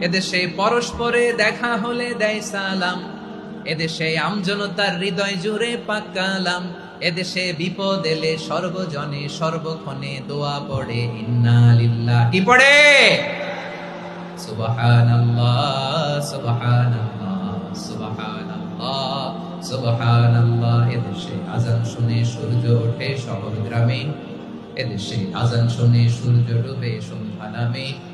এদেশে পরস্পরে দেখা হলে দেয় সালাম। এদেশে আমজনতার হৃদয় জুড়ে পাকালাম এদেশে বিপদ এলে সর্বজনে সর্বক্ষণে দোয়া পড়ে, ইন্না লিল্লাহ। কি পড়ে? এদেশে আজান শুনে সূর্য এদেশে আজান শুনে সূর্য ডুবে সন্ধ্যা নামে।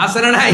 আছে না নাই